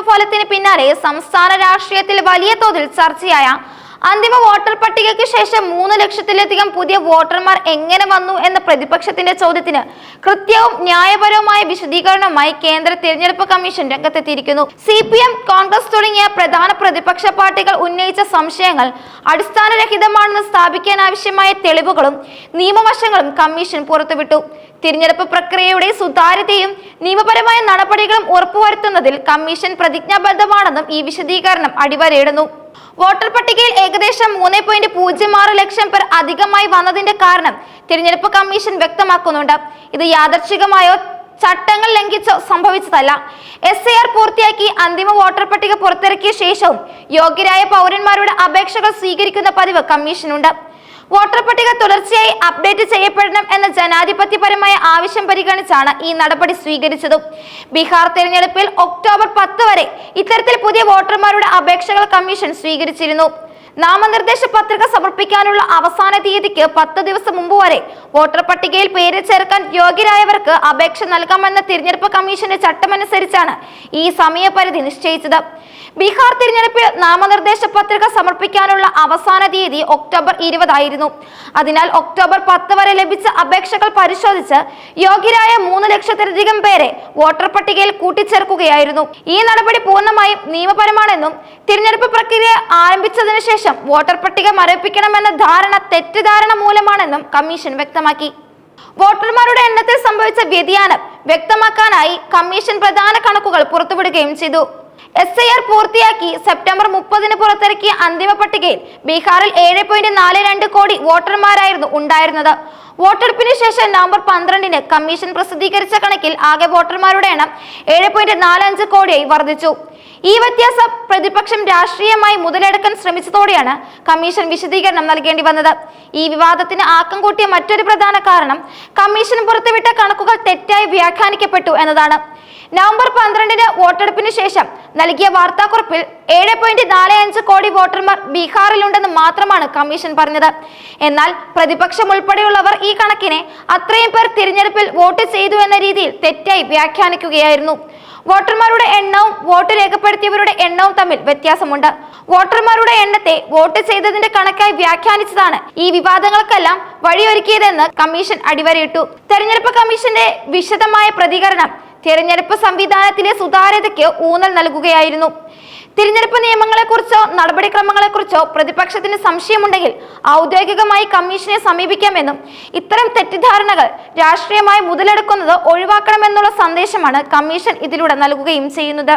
തെരഞ്ഞെടുപ്പ് ഫലത്തിന് പിന്നാലെ സംസ്ഥാന രാഷ്ട്രീയത്തിൽ വലിയ തോതിൽ ചർച്ചയായ അന്തിമ വോട്ടർ പട്ടികയ്ക്ക് ശേഷം മൂന്ന് ലക്ഷത്തിലധികം പുതിയ വോട്ടർമാർ എങ്ങനെ വന്നു എന്ന പ്രതിപക്ഷത്തിന്റെ ചോദ്യത്തിന് കൃത്യവും ന്യായപരവുമായ വിശദീകരണവുമായി കേന്ദ്ര തിരഞ്ഞെടുപ്പ് കമ്മീഷൻ രംഗത്തെത്തിയിരിക്കുന്നു. സി കോൺഗ്രസ് തുടങ്ങിയ പ്രധാന പ്രതിപക്ഷ പാർട്ടികൾ ഉന്നയിച്ച സംശയങ്ങൾ അടിസ്ഥാനരഹിതമാണെന്ന് സ്ഥാപിക്കാനാവശ്യമായ തെളിവുകളും നിയമവശങ്ങളും കമ്മീഷൻ പുറത്തുവിട്ടു. തിരഞ്ഞെടുപ്പ് പ്രക്രിയയുടെ സുതാര്യതയും നിയമപരമായ നടപടികളും ഉറപ്പുവരുത്തുന്നതിൽ കമ്മീഷൻ പ്രതിജ്ഞാബദ്ധമാണെന്നും ഈ വിശദീകരണം അടിവരയിടുന്നു. വോട്ടർ പട്ടികയിൽ ഏകദേശം മൂന്ന് പോയിന്റ് പൂജ്യം ആറ് ലക്ഷം പേർ അധികമായി വന്നതിന്റെ കാരണം തിരഞ്ഞെടുപ്പ് കമ്മീഷൻ വ്യക്തമാക്കുന്നുണ്ട്. ഇത് യാദർച്ഛികമായോ ചട്ടങ്ങൾ ലംഘിച്ചോ സംഭവിച്ചതല്ല. എസ് എ ആർ പൂർത്തിയാക്കി അന്തിമ വോട്ടർ പട്ടിക പുറത്തിറക്കിയ ശേഷവും യോഗ്യരായ പൗരന്മാരുടെ അപേക്ഷകൾ സ്വീകരിക്കുന്ന പതിവ് കമ്മീഷനുണ്ട്. വോട്ടർ പട്ടിക തുടർച്ചയായി അപ്ഡേറ്റ് ചെയ്യപ്പെടണം എന്ന ജനാധിപത്യപരമായ ആവശ്യം പരിഗണിച്ചാണ് ഈ നടപടി സ്വീകരിച്ചത്. ബീഹാർ തെരഞ്ഞെടുപ്പിൽ ഒക്ടോബർ പത്ത് വരെ ഇത്തരത്തിൽ പുതിയ വോട്ടർമാരുടെ അപേക്ഷകൾ കമ്മീഷൻ സ്വീകരിച്ചിരുന്നു. നാമനിർദ്ദേശ പത്രിക സമർപ്പിക്കാനുള്ള അവസാന തീയതിക്ക് പത്ത് ദിവസം മുമ്പ് വരെ വോട്ടർ പട്ടികയിൽ പേര് ചേർക്കാൻ യോഗ്യരായവർക്ക് അപേക്ഷ നൽകാമെന്ന തിരഞ്ഞെടുപ്പ് കമ്മീഷന്റെ ചട്ടമനുസരിച്ചാണ് ഈ സമയപരിധി നിശ്ചയിച്ചത്. ബീഹാർ തിരഞ്ഞെടുപ്പിൽ നാമനിർദ്ദേശ പത്രിക സമർപ്പിക്കാനുള്ള അവസാന തീയതി ഒക്ടോബർ ഇരുപതായിരുന്നു. അതിനാൽ ഒക്ടോബർ പത്ത് വരെ ലഭിച്ച അപേക്ഷകൾ പരിശോധിച്ച് യോഗ്യരായ മൂന്ന് ലക്ഷത്തിലധികം പേരെ വോട്ടർ പട്ടികയിൽ കൂട്ടിച്ചേർക്കുകയായിരുന്നു. ഈ നടപടി പൂർണമായും നിയമപരമാണെന്നും തിരഞ്ഞെടുപ്പ് പ്രക്രിയ ആരംഭിച്ചതിനു ശേഷം വോട്ടർ പട്ടിക മരവിപ്പിക്കണമെന്ന ധാരണ തെറ്റിദ്ധാരണ മൂലമാണെന്നും കമ്മീഷൻ വ്യക്തമാക്കി. വോട്ടർമാരുടെ എണ്ണത്തിൽ സംഭവിച്ച വ്യതിയാനം വ്യക്തമാക്കാനായി കമ്മീഷൻ പ്രധാന കണക്കുകൾ പുറത്തുവിടുകയും ചെയ്തു. എസ് ഐ ആർ പൂർത്തിയാക്കി സെപ്റ്റംബർ മുപ്പതിന് പുറത്തിറക്കിയ അന്തിമ പട്ടികയിൽ ബീഹാറിൽ ഏഴ് പോയിന്റ് നാല് രണ്ട് കോടി വോട്ടർമാരായിരുന്നു ഉണ്ടായിരുന്നത്. വോട്ടെടുപ്പിന് ശേഷം നവംബർ പന്ത്രണ്ടിന് കമ്മീഷൻ പ്രസിദ്ധീകരിച്ച കണക്കിൽ ആകെ വോട്ടർമാരുടെ എണ്ണം ഏഴ് പോയിന്റ് നാല് അഞ്ച് കോടിയായി വർദ്ധിച്ചു. ഈ വ്യത്യാസം പ്രതിപക്ഷം രാഷ്ട്രീയമായി മുതലെടുക്കാൻ ശ്രമിച്ചതോടെയാണ് കമ്മീഷൻ വിശദീകരണം നൽകേണ്ടി വന്നത്. ഈ വിവാദത്തിന് ആക്കം കൂട്ടിയ മറ്റൊരു പ്രധാന കാരണം കമ്മീഷൻ പുറത്തുവിട്ട കണക്കുകൾ തെറ്റായി വ്യാഖ്യാനിക്കപ്പെട്ടു എന്നതാണ്. നവംബർ പന്ത്രണ്ടിന് വോട്ടെടുപ്പിന് ശേഷം നൽകിയ വാർത്താക്കുറിപ്പിൽ ഏഴ് പോയിന്റ് നാല് അഞ്ച് കോടി വോട്ടർമാർ ബീഹാറിലുണ്ടെന്ന് മാത്രമാണ് കമ്മീഷൻ പറഞ്ഞത്. എന്നാൽ പ്രതിപക്ഷം ഉൾപ്പെടെയുള്ളവർ ഈ കണക്കിനെ അത്രയും പേർ തിരഞ്ഞെടുപ്പിൽ വോട്ട് ചെയ്തു എന്ന രീതിയിൽ തെറ്റായി വ്യാഖ്യാനിക്കുകയായിരുന്നു. വോട്ടർമാരുടെ എണ്ണവും വോട്ട് രേഖപ്പെടുത്തിയവരുടെ എണ്ണവും തമ്മിൽ വ്യത്യാസമുണ്ട്. വോട്ടർമാരുടെ എണ്ണത്തെ വോട്ട് ചെയ്തതിന്റെ കണക്കായി വ്യാഖ്യാനിച്ചതാണ് ഈ വിവാദങ്ങൾക്കെല്ലാം വഴിയൊരുക്കിയതെന്ന് കമ്മീഷൻ അടിവരയിട്ടു. തെരഞ്ഞെടുപ്പ് കമ്മീഷന്റെ വിശദമായ പ്രതികരണം തിരഞ്ഞെടുപ്പ് സംവിധാനത്തിലെ സുതാര്യതയ്ക്ക് ഊന്നൽ നൽകുകയായിരുന്നു. തിരഞ്ഞെടുപ്പ് നിയമങ്ങളെക്കുറിച്ചോ നടപടിക്രമങ്ങളെക്കുറിച്ചോ പ്രതിപക്ഷത്തിന് സംശയമുണ്ടെങ്കിൽ ഔദ്യോഗികമായി കമ്മീഷനെ സമീപിക്കാമെന്നും ഇത്തരം തെറ്റിദ്ധാരണകൾ രാഷ്ട്രീയമായി മുതലെടുക്കുന്നത് ഒഴിവാക്കണമെന്നുള്ള സന്ദേശമാണ് കമ്മീഷൻ ഇതിലൂടെ നൽകുകയും ചെയ്യുന്നത്.